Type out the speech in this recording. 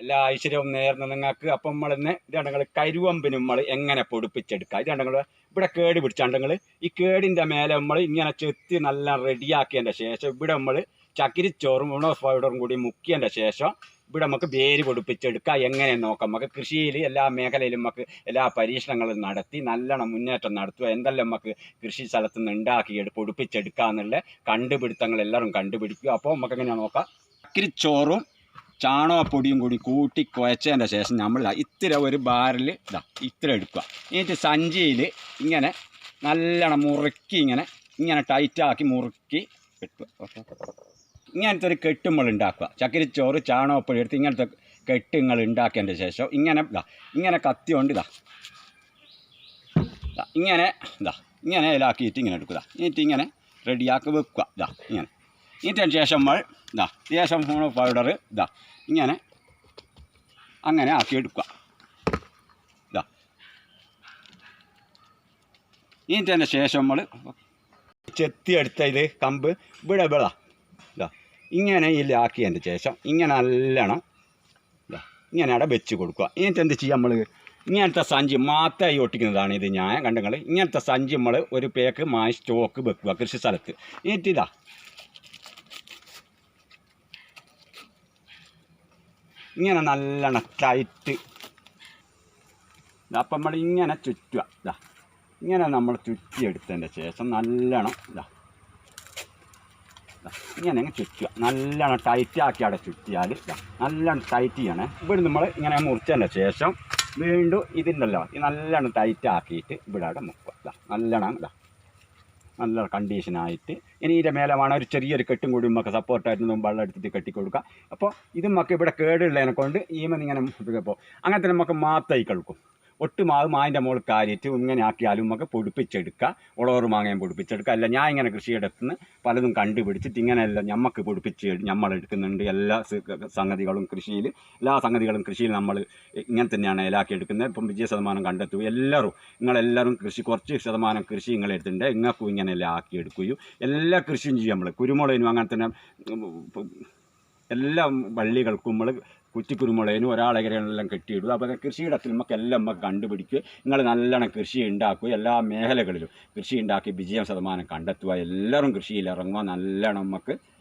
എല്ലാ ഐശ്വര്യവും നേർന്ന് നിങ്ങൾക്ക് അപ്പം നമ്മൾ ഇന്ന് ഇതാണ്ടങ്ങൾ കരുവമ്പിന് നമ്മൾ എങ്ങനെ പൊടിപ്പിച്ചെടുക്കുക? ഇതാണ്ടങ്ങൾ ഇവിടെ കേട് പിടിച്ചാണ്ടങ്ങൾ ഈ കേടിന്റെ മേലെ നമ്മൾ ഇങ്ങനെ ചെത്തി നല്ല റെഡിയാക്കിയതിന്റെ ശേഷം ഇവിടെ നമ്മൾ ചകിരിച്ചോറും ഉണോസ് പൗഡറും കൂടി മുക്കിയതിന്റെ ശേഷം ഇവിടെ നമുക്ക് വേര് പൊടിപ്പിച്ചെടുക്കുക. എങ്ങനെ നോക്കാം? നമുക്ക് കൃഷിയിൽ എല്ലാ മേഖലയിലും നമുക്ക് എല്ലാ പരീക്ഷണങ്ങളും നടത്തി നല്ലോണം മുന്നേറ്റം നടത്തുക. എന്തെല്ലാം നമുക്ക് കൃഷി സ്ഥലത്ത് നിന്ന് ഉണ്ടാക്കി പൊടിപ്പിച്ചെടുക്കുക എന്നുള്ള കണ്ടുപിടുത്തങ്ങൾ എല്ലാവരും കണ്ടുപിടിക്കുക. അപ്പോൾ നമുക്ക് എങ്ങനെയാണ് നോക്കാം? ചകിരിച്ചോറും ചാണകപ്പൊടിയും കൂടി കൂട്ടി കുഴച്ചതിന്റെ ശേഷം നമ്മൾ ഇത്ര ഒരു ബാരൽ ഇതാ ഇത്ര എടുക്കുക. എന്നിട്ട് സഞ്ചിയിൽ ഇങ്ങനെ നല്ലോണം മുറുക്കി ഇങ്ങനെ ഇങ്ങനെ ടൈറ്റാക്കി മുറുക്കി കെട്ടുക ഇങ്ങനത്തെ ഒരു കെട്ടുമ്പോൾ ഉണ്ടാക്കുക. ചക്കിരിച്ചോറ് ചാണകപ്പൊടി എടുത്ത് ഇങ്ങനത്തെ കെട്ട് നിങ്ങൾ ഉണ്ടാക്കിയതിന്റെ ശേഷം ഇങ്ങനെ ഇതാ ഇങ്ങനെ കത്തി കൊണ്ട് ഇതാ ഇങ്ങനെ ഇതാ ഇങ്ങനെ ഇലാക്കിയിട്ട് ഇങ്ങനെ എടുക്കുക. എന്നിട്ട് ഇങ്ങനെ റെഡിയാക്കി വെക്കുക. ഇതാ ഇങ്ങനെ. ഇതിന് ശേഷം നമ്മൾ ഇതാ ശേഷം പൗഡർ ഇതാ ഇങ്ങനെ അങ്ങനെ ആക്കി എടുക്കുക ഇതാ ഇതിന്റെ ശേഷം നമ്മൾ ചെത്തി എടുത്തതിൽ കമ്പ് ഇവിടെ വിള ഇതാ ഇങ്ങനെ ഇതിലാക്കിയതിന്റെ ശേഷം ഇങ്ങനെ നല്ലോണം ഇതാ ഇങ്ങനെ അവിടെ വെച്ച് കൊടുക്കുക. ഇനിയിട്ട് എന്ത് ചെയ്യുക നമ്മൾ? ഇങ്ങനത്തെ സഞ്ചി മാത്രമായി ഒട്ടിക്കുന്നതാണ് ഇത് ഞാൻ കണ്ടങ്ങൾ ഇങ്ങനത്തെ സഞ്ചി നമ്മൾ ഒരു പേക്ക് മായി സ്റ്റോക്ക് വെക്കുക കൃഷി സ്ഥലത്ത്. എന്നിട്ട് ഇങ്ങനെ നല്ലോണം ടൈറ്റ്. അപ്പം നമ്മൾ ഇങ്ങനെ ചുറ്റുക. ഇതാ ഇങ്ങനെ നമ്മൾ ചുറ്റിയെടുത്തതിന്റെ ശേഷം നല്ലോണം ഇതാ ഇങ്ങനെ അങ്ങ് ചുറ്റുക. നല്ലോണം ടൈറ്റ് ആക്കി അവിടെ ചുറ്റിയാൽ നല്ലോണം ടൈറ്റ് ചെയ്യണേ. ഇവിടെ നമ്മൾ ഇങ്ങനെ മുറിച്ചതിന്റെ ശേഷം വീണ്ടും ഇതിന്റെല്ലോ ഈ നല്ലോണം ടൈറ്റ് ആക്കിയിട്ട് ഇവിടെ അവിടെ മുക്കുക. നല്ലോണം ഇതാ നല്ല കണ്ടീഷനായിട്ട് ഇനി ഇതിന്റെ മേലെ വേണം ഒരു ചെറിയൊരു കെട്ടും കൂടി നമുക്ക് സപ്പോർട്ടായിട്ട് വെള്ളം എടുത്തിട്ട് കെട്ടി കൊടുക്കുക അപ്പോൾ ഇത് നമുക്ക് ഇവിടെ കേടുള്ളതിനെ കൊണ്ട് ഈമ ഇങ്ങനെ ഇപ്പോൾ അങ്ങനത്തെ നമുക്ക് മാത്തായി കളിക്കും. ഒട്ടും അത് മാവിന്റെ മുകളിൽ കാര്യമായിട്ട് ഇങ്ങനെ ആക്കിയാലും നമുക്ക് പൊടിപ്പിച്ചെടുക്കുക ഉളവറ് മാങ്ങയും പൊടിപ്പിച്ചെടുക്കുക അല്ല ഞാൻ ഇങ്ങനെ കൃഷിയിടത്ത് നിന്ന് പലതും കണ്ടുപിടിച്ചിട്ട് ഇങ്ങനെയല്ല നമുക്ക് പൊടിപ്പിച്ച് നമ്മൾ എടുക്കുന്നുണ്ട് എല്ലാ സംഗതികളും കൃഷിയിൽ എല്ലാ സംഗതികളും കൃഷിയിൽ നമ്മൾ ഇങ്ങനെ തന്നെയാണ് ഇലാക്കി എടുക്കുന്നത് ഇപ്പം വിജയ ശതമാനം കണ്ടെത്തുക എല്ലാവരും നിങ്ങളെല്ലാവരും കൃഷി കുറച്ച് ശതമാനം കൃഷി നിങ്ങളെടുത്തിട്ടുണ്ട് നിങ്ങൾക്കും ഇങ്ങനെ എല്ലാം ആക്കി എടുക്കുകയും എല്ലാ കൃഷിയും ചെയ്യും നമ്മൾ കുരുമുളകിനും അങ്ങനെ തന്നെ എല്ലാ വള്ളികൾക്കും നമ്മൾ കുറ്റിക്കുരുമുളകിനും ഒരാളെല്ലാം കെട്ടിയിടുക? അപ്പോൾ കൃഷിയിടത്തിൽ നമുക്ക് എല്ലാം നമുക്ക് കണ്ടുപിടിക്കുക. നിങ്ങൾ നല്ലോണം കൃഷി ഉണ്ടാക്കുക. എല്ലാ മേഖലകളിലും കൃഷി ഉണ്ടാക്കി വിജയം ശതമാനം കണ്ടെത്തുക. എല്ലാവരും കൃഷിയിൽ ഇറങ്ങുക. നല്ലോണം നമുക്ക്